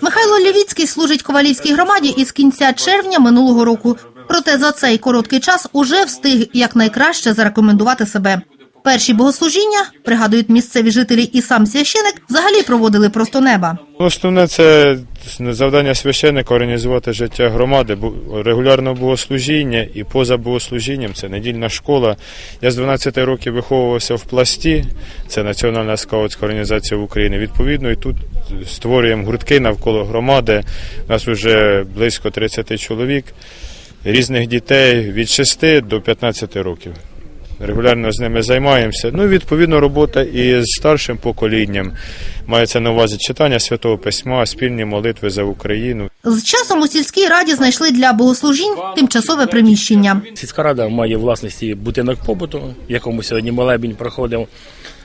Михайло Лівіцький служить ковалівській громаді із кінця червня минулого року. Проте за цей короткий час уже встиг якнайкраще зарекомендувати себе. Перші богослужіння, пригадують місцеві жителі і сам священик, взагалі проводили просто неба. Основне це завдання священника організувати життя громади, регулярне богослужіння і поза богослужінням це недільна школа. Я з 12 років виховувався в пласті, це Національна скаутська організація в Україні. Відповідно, і тут створюємо гуртки навколо громади. У нас вже близько 30 чоловік, різних дітей від 6 до 15 років. Регулярно з ними займаємося. Ну, відповідно, робота і з старшим поколінням. Мається на увазі читання святого письма, спільні молитви за Україну. З часом у сільській раді знайшли для богослужінь тимчасове приміщення. Сільська рада має власності будинок побуту, в якому сьогодні молебень проходив.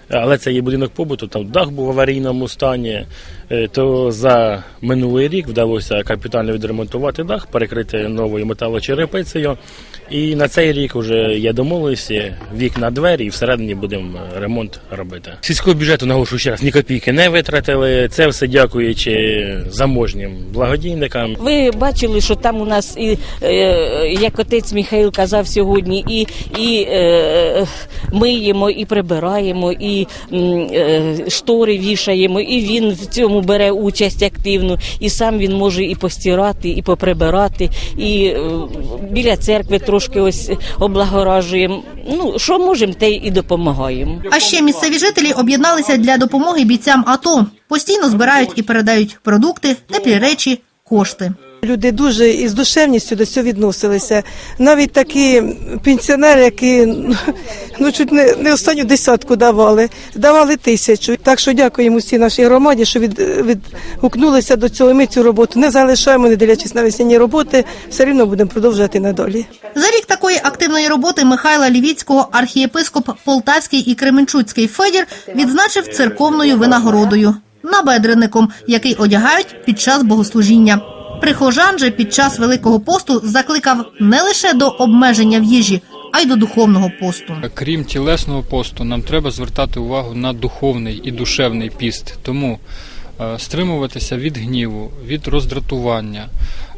Але це є будинок побуту, там дах був в аварійному стані. Е, То за минулий рік вдалося капітально відремонтувати дах, перекрити новою металочерепицею. І на цей рік вже є домовленості, вікна, двері, і всередині будемо ремонт робити. Сільського бюджету наголошую ще раз, ні копійки не витратили. Це все дякуючи заможнім благодійникам. Ви бачили, що там у нас і е, як отець Михайло казав сьогодні, і, і е, миємо, і прибираємо, і е, штори вішаємо, і він в цьому бере участь активну, і сам він може і постирати, і поприбирати, і е, біля церкви трошки ось облагоражуємо. Ну що можемо, те і допомагаємо. А ще місцеві жителі об'єдналися для допомоги бійцям АТО. Постійно збирають і передають продукти, теплі речі, кошти. Люди дуже із душевністю до цього відносилися. Навіть такі пенсіонери, які ну чуть не, не останню десятку давали, давали тисячу. Так що дякуємо всій нашій громаді, що від, відгукнулися до цього. Ми цю роботу не залишаємо, не дивлячись на весняні роботи, все рівно будемо продовжувати надалі. За рік такої активної роботи Михайла Лівіцького архієпископ Полтавський і Кременчуцький Федір відзначив церковною винагородою набедренником, який одягають під час богослужіння. Прихожан же під час Великого посту закликав не лише до обмеження в їжі, а й до духовного посту. Крім тілесного посту, нам треба звертати увагу на духовний і душевний піст. Тому е, стримуватися від гніву, від роздратування,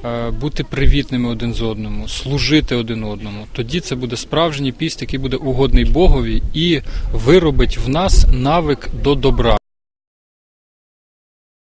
е, бути привітними один з одному, служити один одному. Тоді це буде справжній піст, який буде угодний Богові і виробить в нас навик до добра.